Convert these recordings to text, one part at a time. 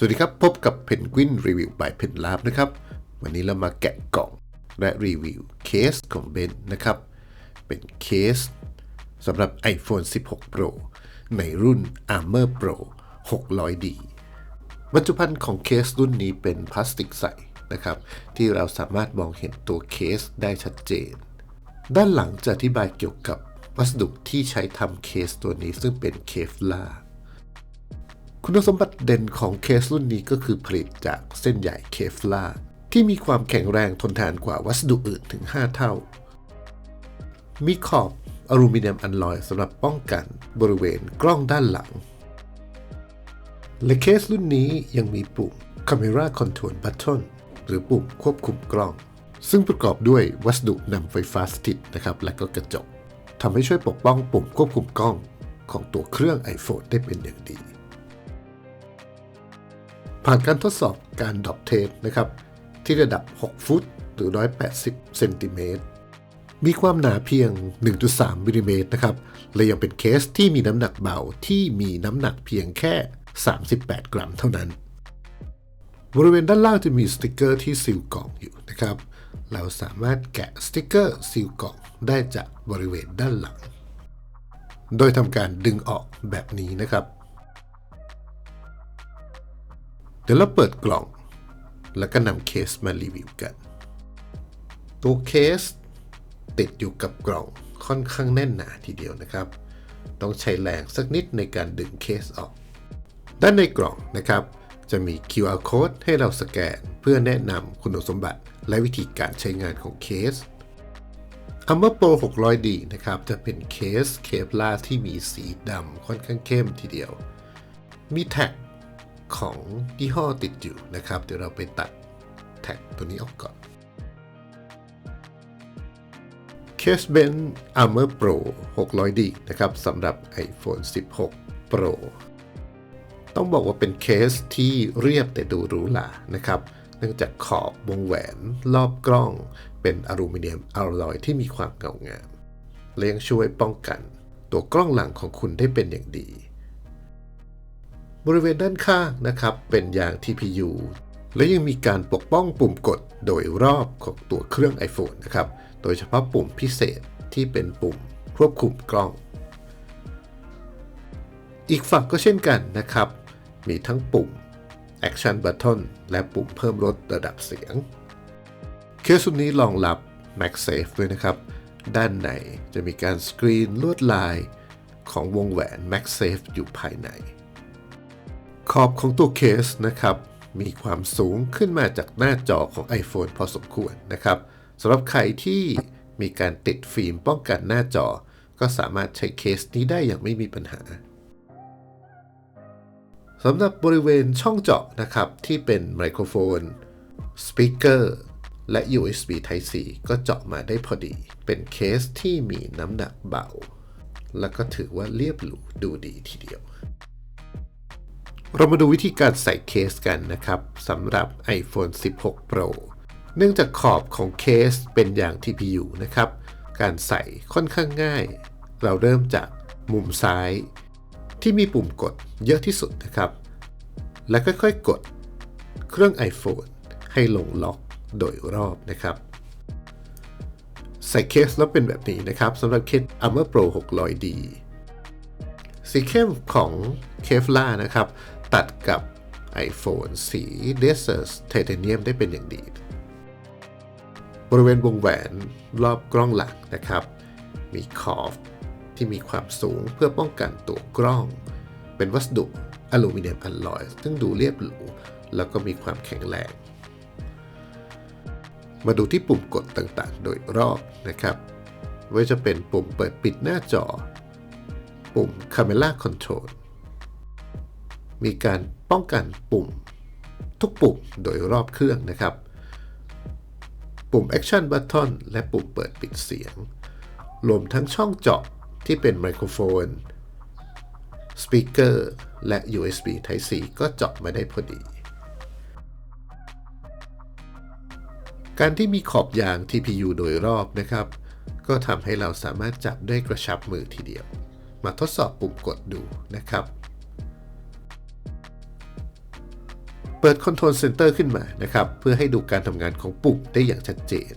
สวัสดีครับ พบกับเพนกวินรีวิว by เพนลาบนะครับ วันนี้เรามาแกะกล่องและรีวิวเคสของเบนนะครับ เป็นเคสสำหรับ iPhone 16 Pro ในรุ่น Armor Pro 600D บรรจุภัณฑ์ของเคสรุ่นนี้เป็นพลาสติกใสนะครับ ที่เราสามารถมองเห็นตัวเคสได้ชัดเจน ด้านหลังจะอธิบายเกี่ยวกับวัสดุที่ใช้ทำเคสตัวนี้ซึ่งเป็นเคฟลาร์ คุณสมบัติเด่นของเคสรุ่นนี้ก็คือผลิตจากเส้นใหญ่เคฟลาร์ที่มีความแข็งแรงทนทานกว่าวัสดุอื่นถึง 5 เท่า มีขอบอลูมิเนียมอัลลอยสำหรับป้องกันบริเวณกล้องด้านหลัง และเคสรุ่นนี้ยังมีปุ่ม Camera Control Button หรือปุ่มควบคุมกล้อง ซึ่งประกอบด้วยวัสดุนำไฟฟ้าสถิตนะครับ และก็กระจกทำให้ช่วยปกป้องปุ่มควบคุมกล้องของตัวเครื่อง iPhone ได้เป็นอย่างดี ผ่านการทดสอบการดรอปเทสนะครับที่ระดับ 6 ฟุตหรือ 180 เซนติเมตร มีความหนาเพียง 1.3มิลลิเมตรนะครับ และยังเป็นเคสที่มีน้ำหนักเบาที่มีน้ำหนักเพียงแค่ 38 กรัมเท่านั้น บริเวณด้านล่างจะมีสติกเกอร์ที่ซีลกล่องอยู่นะครับ เราสามารถแกะสติกเกอร์ซีลกล่องได้จากบริเวณด้านหลัง โดยทำการดึงออกแบบนี้นะครับ ดี๋ยวเราเปิดกล่อง แล้วก็นำเคสมารีวิวกัน ตัวเคสติดอยู่กับกล่องค่อนข้างแน่นหนาทีเดียวนะครับ ต้องใช้แรงสักนิดในการดึงเคสออก ด้านในกล่องนะครับ จะมี QR code ให้เราสแกนเพื่อแนะนำคุณสมบัติและวิธีการใช้งานของเคส Armor Pro 600D นะครับ จะเป็นเคสเคปลาที่มีสีดำค่อนข้างเข้มทีเดียว มีแท็ก ของยี่ห้อติดอยู่นะครับ เดี๋ยวเราไปตัดแท็กตัวนี้ออกก่อน Case Ben Armor Pro 600D นะครับสำหรับ iPhone 16 Pro ต้องบอกว่าเป็นเคสที่เรียบแต่ดูหรูหรานะครับ เนื่องจากขอบวงแหวนรอบกล้อง เป็นอลูมิเนียมอลลอยที่มีความเงางามและยังช่วยป้องกัน ตัวกล้องหลังของคุณได้เป็นอย่างดี บริเวณด้านข้างนะครับ เป็นยาง TPU และยังมีการปกป้องปุ่มกดโดยรอบของตัวเครื่อง iPhone นะครับ โดยเฉพาะปุ่มพิเศษที่เป็นปุ่มควบคุมกล้อง อีกฝั่งก็เช่นกันนะครับ มีทั้งปุ่ม Action Button และปุ่มเพิ่มลดระดับเสียง เคสรุ่นนี้รองรับ MagSafe ด้วยนะครับ ด้านในจะมีการสกรีนลวดลายของวงแหวน MagSafe อยู่ภายใน ขอบของตัวเคสนะครับ มีความสูงขึ้นมาจากหน้าจอของ iPhone พอสมควรนะครับสำหรับใครที่มีการติดฟิล์มป้องกันหน้าจอ ก็สามารถใช้เคสนี้ได้อย่างไม่มีปัญหาสำหรับบริเวณช่องเจาะนะครับ ที่เป็นไมโครโฟนสปีกเกอร์และ USB Type C ก็เจาะมาได้พอดี เป็นเคสที่มีน้ำหนักเบา แล้วก็ถือว่าเรียบหรูดูดีทีเดียว เรามาดูวิธีการใส่เคสกันนะครับสำหรับ iPhone 16 Pro เนื่องจากขอบของเคสเป็นอย่าง TPU นะครับ การใส่ค่อนข้างง่าย เราเริ่มจากมุมซ้าย ที่มีปุ่มกดเยอะที่สุดนะครับ และค่อยๆกดเครื่อง iPhone ให้ลงล็อกโดยรอบนะครับ ใส่เคสแล้วเป็นแบบนี้นะครับสำหรับเคส Armor Pro 600D สีเข้มของเคฟล่านะครับ ตัดกับ iPhone สี Desert Titanium ได้เป็นอย่างดี บริเวณวงแหวนรอบกล้องหลังนะครับ มีขอบที่มีความสูงเพื่อป้องกันตัวกล้อง เป็นวัสดุอลูมิเนียมอลลอยซึ่งดูเรียบหรูแล้วก็มีความแข็งแรง มาดูที่ปุ่มกดต่างๆ โดยรอบนะครับว่าจะเป็นปุ่มเปิดปิดหน้าจอ ปุ่ม Camera Control มีการป้องกันปุ่มทุกปุ่มโดยรอบเครื่องนะครับ ปุ่ม Action Button และปุ่มเปิดปิดเสียง รวมทั้งช่องเจาะที่เป็นไมโครโฟน สปีกเกอร์และ USB Type C ก็เจาะมาได้พอดี การที่มีขอบยาง TPU โดยรอบนะครับ ก็ทำให้เราสามารถจับได้กระชับมือทีเดียว มาทดสอบปุ่มกดดูนะครับ เปิด Control Center ขึ้นมานะครับ เพื่อให้ดูการทำงานของปุ่มได้อย่างชัดเจน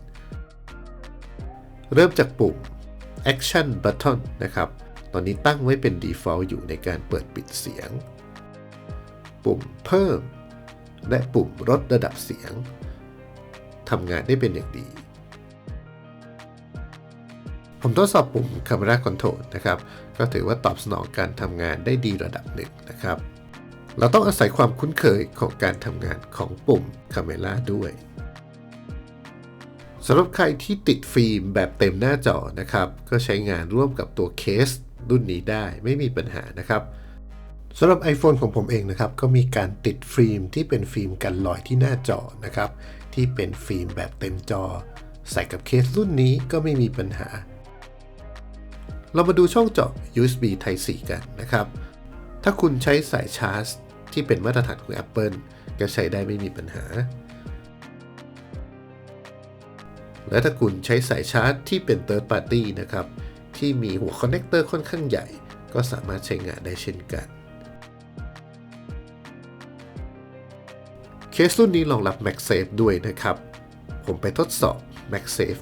เริ่มจากปุ่ม Action Button นะครับ ตอนนี้ตั้งไว้เป็น Default อยู่ในการเปิดปิดเสียง ปุ่มเพิ่ม และปุ่มลดระดับเสียงทำงานได้เป็นอย่างดี ผมทดสอบปุ่ม Camera Control นะครับ ก็ถือว่าตอบสนองการทำงานได้ดีระดับหนึ่งนะครับ เราต้องอาศัยความคุ้นเคยของการทำงานของปุ่ม Camera ด้วยสำหรับใครที่ติดฟิล์มแบบเต็มหน้าจอนะครับ ก็ใช้งานร่วมกับตัวเคสรุ่นนี้ได้ไม่มีปัญหานะครับสำหรับ iPhone ของผมเองนะครับ ก็มีการติดฟิล์มที่เป็นฟิล์มกันรอยที่หน้าจอนะครับ ที่เป็นฟิล์มแบบเต็มจอ ใส่กับเคสรุ่นนี้ก็ไม่มีปัญหา เรามาดูช่องเจาะ USB Type C กันนะครับ ถ้าคุณใช้สายชาร์จ ที่เป็นมาตรฐานของ Apple ก็ใช้ได้ไม่มีปัญหา และถ้าคุณใช้สายชาร์จที่เป็น Third Party นะครับ ที่มีหัวคอนเนคเตอร์ค่อนข้างใหญ่ ก็สามารถใช้งานได้เช่นกัน เคสรุ่นนี้รองรับ MagSafe ด้วยนะครับ ผมไปทดสอบ MagSafe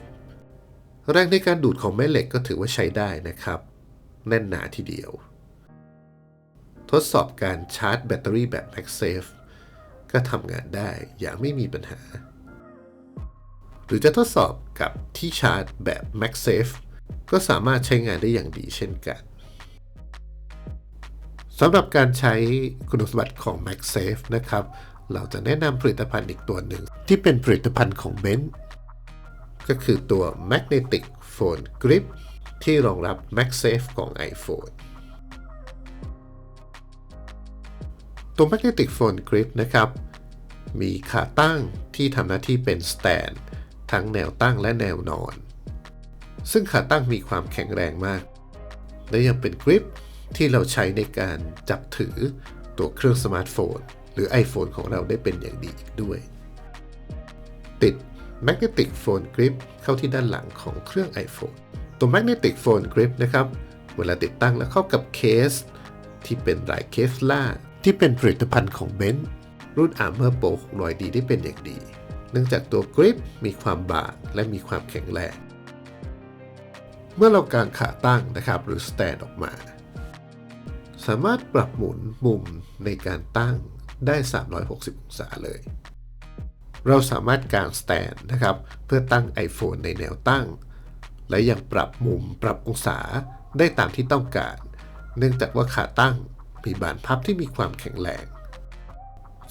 แรงในการดูดของแม่เหล็กก็ถือว่าใช้ได้นะครับ แน่นหนาทีเดียว ทดสอบการชาร์จแบตเตอรี่แบบ MagSafe ก็ทำงานได้อย่างไม่มีปัญหา หรือจะทดสอบกับที่ชาร์จแบบ MagSafe ก็สามารถใช้งานได้อย่างดีเช่นกันสำหรับการใช้คุณสมบัติของ MagSafe นะครับ เราจะแนะนำผลิตภัณฑ์อีกตัวหนึ่ง ที่เป็นผลิตภัณฑ์ของ b e n ก็คือตัว Magnetic Phone Grip ที่รองรับ MagSafe ของ iPhone ตัว Magnetic Phone Grip นะครับ มีขาตั้งที่ทำหน้าที่เป็น stand ทั้งแนวตั้งและแนวนอน ซึ่งขาตั้งมีความแข็งแรงมาก และยังเป็นกริปที่เราใช้ในการจับถือตัวเครื่องสมาร์ทโฟน หรือ iPhone ของเราได้เป็นอย่างดีอีกด้วย ติด Magnetic Phone Grip เข้าที่ด้านหลังของเครื่อง iPhone ตัว Magnetic Phone Grip นะครับ เวลาติดตั้งแล้วเข้ากับเคส ที่เป็นลายเคฟล่า ที่เป็นผลิตภัณฑ์ของเบนซ์รุ่น Armor Pro 600D ได้เป็นอย่างดี เนื่องจากตัวกริปมีความบางและมีความแข็งแรง เมื่อเรากางขาตั้งนะครับหรือสแตนออกมา สามารถปรับหมุนมุมในการตั้งได้ 360 องศาเลย เราสามารถกางสแตนนะครับเพื่อตั้ง iPhone ในแนวตั้ง และยังปรับมุมปรับองศาได้ตามที่ต้องการ เนื่องจากว่าขาตั้ง มีบานพับที่มีความแข็งแรง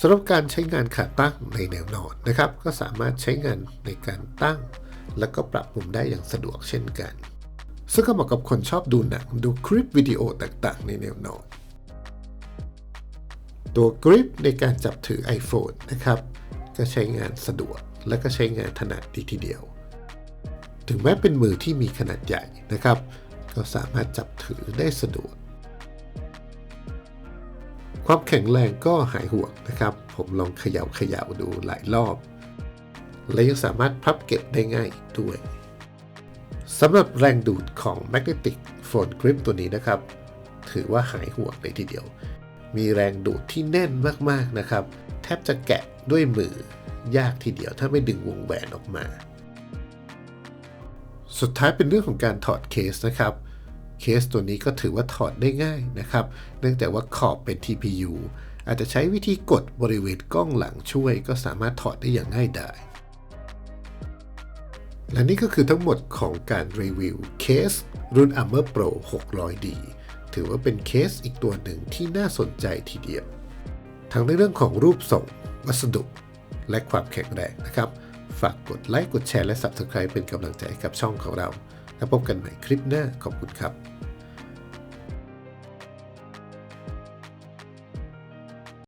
สำหรับการใช้งานขาตั้งในแนวนอนนะครับ ก็สามารถใช้งานในการตั้ง แล้วก็ปรับมุมได้อย่างสะดวกเช่นกัน ซึ่งก็เหมาะกับคนชอบดูหนังดูคลิปวิดีโอต่างๆ ในแนวนอนตัวกริปในการจับถือ iPhone นะครับ ก็ใช้งานสะดวกและก็ใช้งานถนัดดีทีเดียว ถึงแม้เป็นมือที่มีขนาดใหญ่นะครับ ก็สามารถจับถือได้สะดวก ความแข็งแรงก็หายห่วงนะครับ ผมลองเขย่าเขย่าดูหลายรอบ และยังสามารถพับเก็บได้ง่ายด้วยสำหรับแรงดูดของ Magnetic Phone Grip ตัวนี้นะครับ ถือว่าหายห่วงเลยทีเดียว มีแรงดูดที่แน่นมากๆนะครับ แทบจะแกะด้วยมือยากทีเดียวถ้าไม่ดึงวงแหวนออกมา สุดท้ายเป็นเรื่องของการถอดเคสนะครับ เคสตัวนี้ก็ถือว่าถอดได้ง่ายนะครับ เนื่องจากว่าขอบเป็น TPU อาจจะใช้วิธีกดบริเวณกล้องหลังช่วย ก็สามารถถอดได้อย่างง่ายดายและนี่ก็คือทั้งหมดของการรีวิวเคสรุ่น Armor Pro 600D ถือว่าเป็นเคสอีกตัวหนึ่งที่น่าสนใจทีเดียว ทั้งในเรื่องของรูปทรงวัสดุ และความแข็งแรงนะครับ ฝากกดไลค์ กดแชร์ และ Subscribe เป็นกำลังใจให้กับช่องของเรา แล้วพบกันใหม่คลิปหน้าขอบคุณครับ